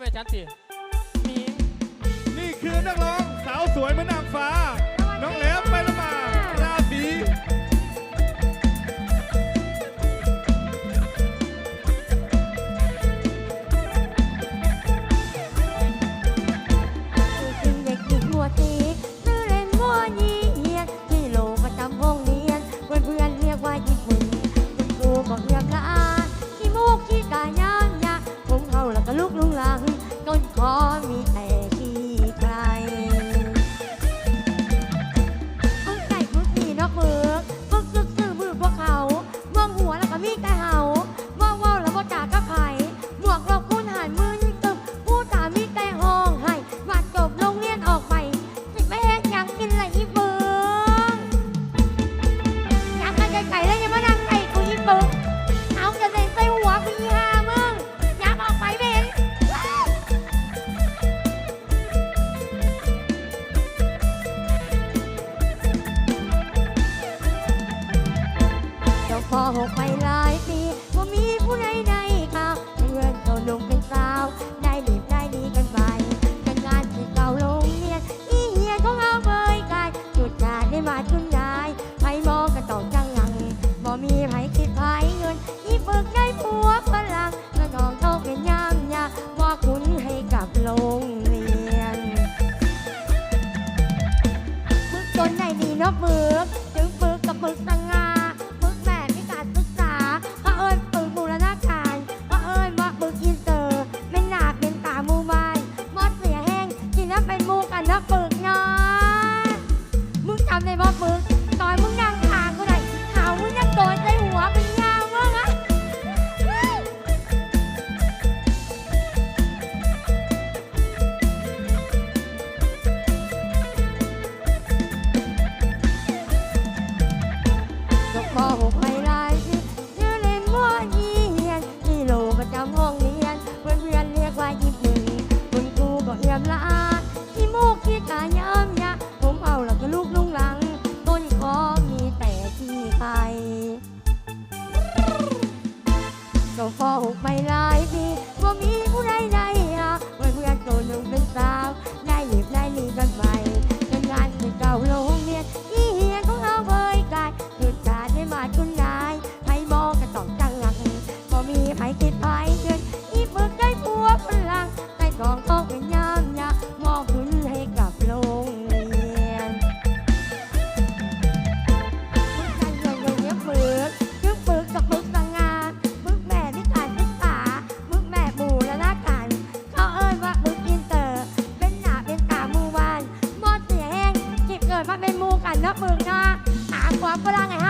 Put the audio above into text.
แม่จันตีนี่คือนักร้องสาวสวยเหมือนนางฟ้า หกไปหลายปีบ่มีผู้ใดใดข่าวเพื่อนเขาลงเป็นสาว ได้หลีบได้ดีกันไปกันงานที่เก่าลงเรียนอีเฮียขอเอาเบยกันจุดงานได้มาจุนยายไผมองกันต่อจังหังบ่มีไผคิดไผเงินที่ฝึกได้ผัวฝรั่งแล้วน้องเท่าเป็นย่ามยาบ่คุ้นให้กับโรงเรียนฝึกจนใดดีเนาะฝึกถึงฝึกกับฝึกต่างงาน ก็เฝ้าไปหลายปีว่ามี นะมึงนะหาความก็ได้ไงฮะ